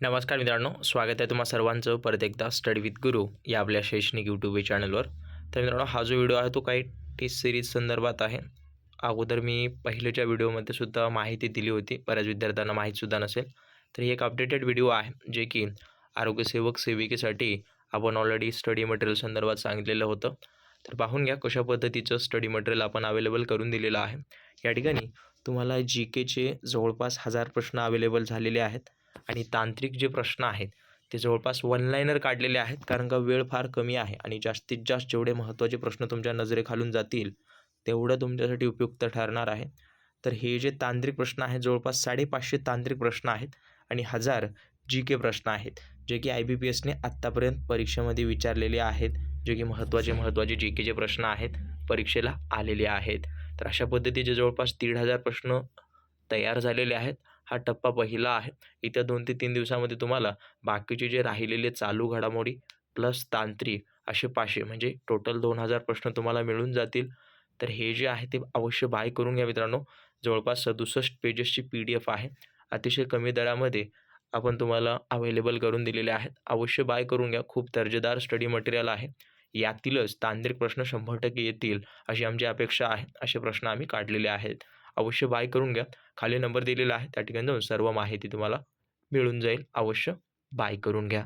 नमस्कार मित्रांनो स्वागत आहे तुम्हा सर्वांचं परत एकदा स्टडी विथ गुरु या आपल्या शैक्षणिक यूट्यूब चॅनलवर तर मित्रांनो हा जो व्हिडिओ आहे तो काही टेस्ट सिरीज संदर्भात आहे. अगोदर मी पहिल्याच्या व्हिडिओमध्ये सुद्धा माहिती दिली होती बऱ्याच विद्यार्थ्यांना माहीतसुद्धा नसेल. तर ही एक अपडेटेड व्हिडिओ आहे जे की आरोग्यसेवक सेविकेसाठी आपण ऑलरेडी स्टडी मटेरियल संदर्भात सांगितलेलं होतं. तर पाहून घ्या कशा पद्धतीचं स्टडी मटेरियल आपण अवेलेबल करून दिलेलं आहे. या ठिकाणी तुम्हाला जी केचे जवळपास हजार प्रश्न अवेलेबल झालेले आहेत. आणि तांत्रिक जे प्रश्न आहेत ते जवळपास वन लाईनर काढलेले आहेत कारण का वेळ फार कमी आहे आणि जास्तीत जास्त जेवढे महत्त्वाचे प्रश्न तुमच्या नजरेखालून जातील तेवढं तुमच्यासाठी उपयुक्त ठरणार आहे. तर हे जे तांत्रिक प्रश्न आहेत जवळपास साडेपाचशे तांत्रिक प्रश्न आहेत आणि हजार जी के प्रश्न आहेत जे की आय बी पी एसने आत्तापर्यंत परीक्षेमध्ये विचारलेले आहेत जे की महत्त्वाचे महत्त्वाचे जी केचे प्रश्न आहेत परीक्षेला आलेले आहेत. तर अशा पद्धतीचे जवळपास दीड हजार प्रश्न तयार झालेले आहेत. हा टप्पा पहिला आहे. इथं दोन ते तीन दिवसामध्ये तुम्हाला बाकीचे जे राहिलेले चालू घडामोडी प्लस तांत्रिक असे पाचशे म्हणजे टोटल दोन हजार प्रश्न तुम्हाला मिळून जातील. तर हे जे आहे ते अवश्य बाय करून घ्या मित्रांनो. जवळपास सदुसष्ट पेजेसची पी डी एफ आहे. अतिशय कमी दरामध्ये आपण तुम्हाला अवेलेबल करून दिलेले आहेत. अवश्य बाय करून घ्या. खूप दर्जेदार स्टडी मटेरियल आहे. यातीलच तांत्रिक प्रश्न शंभर टक्के येतील अशी आमची अपेक्षा आहे. असे प्रश्न आम्ही काढलेले आहेत. अवश्य बाय करून घ्या. खाली नंबर दिलेला आहे. त्या ठिकाणी जाऊन सर्व माहिती तुम्हाला मिळून जाईल. अवश्य बाय करून घ्या.